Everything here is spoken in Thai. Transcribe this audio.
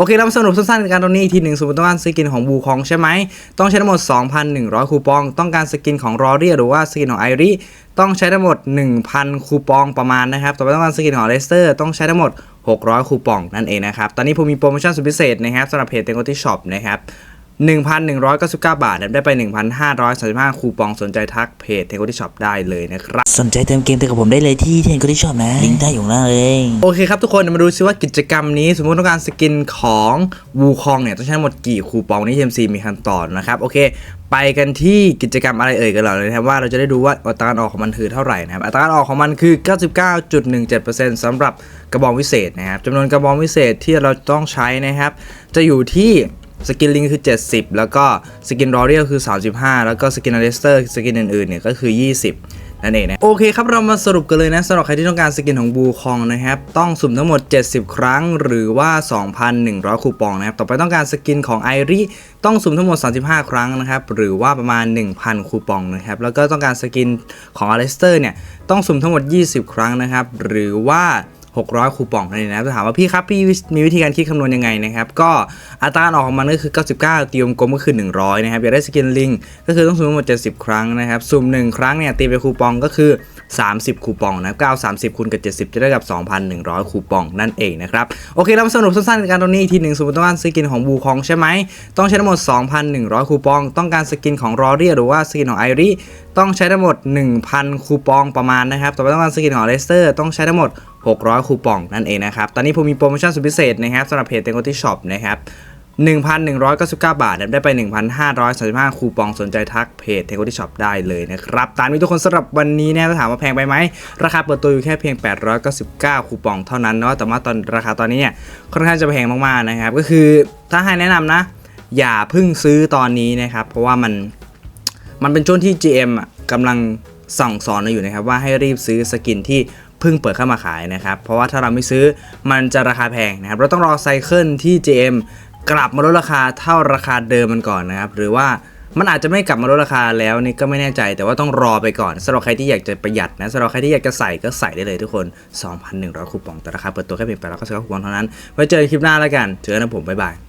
โอเคเรามาสรุปสั้นๆกันตรงนี้อีกทีหนึ่งสมมติต้องการสกินของบูคองใช่ไหมต้องใช้ทั้งหมด 2,100 คูปอง ต้องการสกินของรอเรียหรือว่าสกินของไอริต้องใช้ทั้งหมด 1,000 คูปองประมาณนะครับ ต่อไปต้องการสกินของเลสเตอร์ต้องใช้ทั้งหมด 600 คูปองนั่นเองนะครับ ตอนนี้ผมมีโปรโมชั่นสุดพิเศษนะครับสำหรับเพจเต็งโกที่ช็อปนะครับ 1,199 บาทนะครับได้ไป 1,535 คูปองสนใจทักเพจเทงโกที่ช็อปได้เลยนะครับ สนใจเติมเกมเติมกับผมได้เลยที่เทนก็ที่ชอบนะ ลิงก์ใต้อยู่ข้างล่างเลย โอเคครับทุกคนมาดูซิว่ากิจกรรมนี้สมมติต้องการสกินของวูคองเนี่ยต้องใช้ทั้งหมดกี่คูปองนี่ TMC มีคำตอบนะครับ โอเค ไปกันที่กิจกรรมอะไรเอ่ยกันเหรอเลยนะครับว่าเราจะได้ดูว่าอัตราการออกของมันคือเท่าไหร่นะครับอัตราการออกของมันคือ 99.17%สำหรับกระบองวิเศษนะครับจำนวนกระบองวิเศษที่เราต้องใช้นะครับจะอยู่ที่ สกินลิงคือ 70 แล้วก็สกินรอเรียลคือ 35 แล้วก็สกินอเลสเตอร์สกินอื่นๆเนี่ยก็คือ 20นั่นเองนะโอเคครับเรามาสรุปกันเลยนะสำหรับใครที่ต้องการสกินของบูคองนะครับ ต้องสุ่มทั้งหมด 70 ครั้ง หรือว่า 2,100 คูปองนะครับ ต่อไปต้องการสกินของไอริต้องสุ่มทั้งหมด 35 ครั้งนะครับ หรือว่าประมาณ 1,000 คูปองนะครับ แล้วก็ต้องการสกินของอเลสเตอร์เนี่ยต้องสุ่มทั้งหมด 20 ครั้งนะครับ หรือว่า 600 คูปองนั่นเองนะครับจะถามว่าพี่ครับพี่มีวิธีการคิดคำนวณยังไงนะครับ ก็อัตราออกมันก็คือ 99 ตีวงกลมก็คือ 100 นะครับ อยากได้สกินลิงก็คือต้องสุ่มทั้งหมด70 ครั้งนะครับสุ่ม1 ครั้งเนี่ยตีเป็นคูปองก็คือ 30 คูปองนะ9 30คูณกับ 70 จะได้กับ 2,100 คูปองนั่นเองนะครับ โอเคเรามาสรุปสั้นๆกันตรงนี้อีกทีหนึ่งสมมติต้องการสกินของบูคองใช่ไหมต้องใช้ทั้งหมด 2,100 คูปอง ต้องการสกินของรอเรียหรือว่าสกินของไอริต้องใช้ทั้งหมด 1,000 คูปองประมาณนะครับ ต่อไปต้องการสกินของเลสเตอร์ ต้องใช้ทั้งหมด 600 คูปองนั่นเองนะครับ ตอนนี้ผมมีโปรโมชั่นสุดพิเศษนะครับสำหรับเพจเต็งโกที่ช็อปนะครับ1,199 บาท ได้ไป 1,535 คูปองสนใจทักเพจเทงโกที่ช็อปได้เลยนะครับ ตามนี้ทุกคนสำหรับวันนี้เนี่ยถ้าถามว่าแพงไปไหม ราคาเปิดตัวอยู่แค่เพียง 899 คูปองเท่านั้นเนาะแต่ว่าตอนราคาตอนนี้เนี่ยค่อนข้างจะแพงมากๆนะครับ ก็คือถ้าให้แนะนำนะ อย่าเพิ่งซื้อตอนนี้นะครับ เพราะว่ามันมันเป็นช่วงที่ GM อะกำลังสั่งสอนเราอยู่นะครับว่าให้รีบซื้อสกินที่ เพิ่งเปิดเข้ามาขายนะครับ เพราะว่าถ้าเราไม่ซื้อมันจะราคาแพงนะครับ เราต้องรอไซเคิลที่ GM กลับมาลดราคาเท่าราคาเดิมมันก่อนนะครับ หรือว่ามันอาจจะไม่กลับมาลดราคาแล้วนี่ก็ไม่แน่ใจ แต่ว่าต้องรอไปก่อนสำหรับใครที่อยากจะประหยัดนะสำหรับใครที่อยากจะใส่ก็ใส่ได้เลยทุกคน 2,100 คูปองแต่ราคาเปิดตัวแค่เพียง899คูปองเท่านั้นไว้เจอกันคลิปหน้าแล้วกันเจอกันนะผมบ๊ายบาย